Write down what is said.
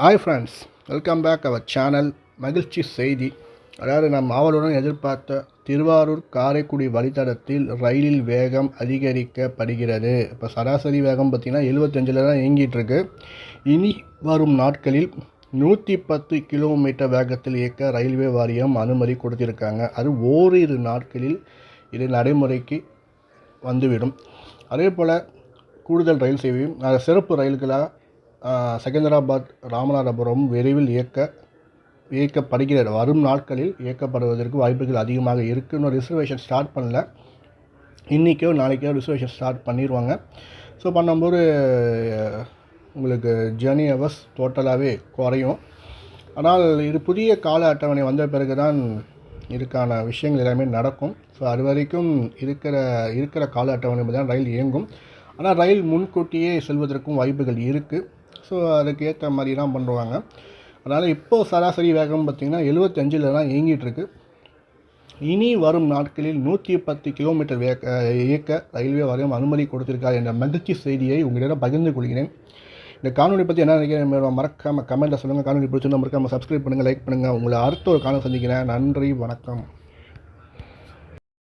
Hi friends welcome back our channel மகிழ்ச்சி செய்தி அதாவது நாம் ஆவலுடன் எதிர்பார்த்த திருவாரூர் காரைக்குடி வழித்தடத்தில் ரயிலில் வேகம் அதிகரிக்கப்படுகிறது. இப்போ சராசரி வேகம் பார்த்திங்கன்னா எழுபத்தஞ்சில் தான் இயங்கிட்டுருக்கு. இனி வரும் நாட்களில் நூற்றி பத்து கிலோமீட்டர் வேகத்தில் இயக்க ரயில்வே வாரியம் அனுமதி கொடுத்திருக்காங்க. அது ஓரிரு நாட்களில் இது நடைமுறைக்கு வந்துவிடும். அதே போல் கூடுதல் ரயில் சேவையும் சிறப்பு ரயில்களாக செகந்தராபாத் ராமநாதபுரம் விரைவில் இயக்க இயக்கப்படுகிறது வரும் நாட்களில் இயக்கப்படுவதற்கு வாய்ப்புகள் அதிகமாக இருக்குது இன்னும் ரிசர்வேஷன் ஸ்டார்ட் பண்ணல. இன்றைக்கோ நாளைக்கோ ரிசர்வேஷன் ஸ்டார்ட் பண்ணிடுவாங்க ஸோ பண்ணும்போது உங்களுக்கு ஜேர்னி ஹவர்ஸ் டோட்டலாகவே குறையும். ஆனால் இது புதிய கால அட்டவணை வந்த பிறகு தான் இதுக்கான விஷயங்கள் எல்லாமே நடக்கும். ஸோ அது வரைக்கும் இருக்கிற இருக்கிற கால அட்டவணை தான் ரயில் இயங்கும். ஆனால் ரயில் முன்கூட்டியே செல்வதற்கும் வாய்ப்புகள் இருக்குது ஸோ அதுக்கு ஏற்ற மாதிரி தான் பண்ணுவாங்க அதனால் இப்போது சராசரி வேகம் பார்த்திங்கன்னா எழுபத்தஞ்சில் தான் இயங்கிட்டு இனி வரும் நாட்களில் நூற்றி பத்து கிலோமீட்டர் வேக இயக்க ரயில்வே வாரியம் அனுமதி கொடுத்திருக்கார் என்ற மகிழ்ச்சி செய்தியை உங்களிடம் பகிர்ந்து கொள்கிறேன். இந்த காணொலி பற்றி என்ன நினைக்கிறேன் மறக்காமல் கமெண்ட்டில் சொல்லுங்கள் காணொலி பிடிச்சிருந்தா மறக்காமல் சப்ஸ்கிரைப் பண்ணுங்கள் லைக் பண்ணுங்கள் உங்களை அடுத்த ஒரு காணொலி சந்திக்கிறேன். நன்றி வணக்கம்.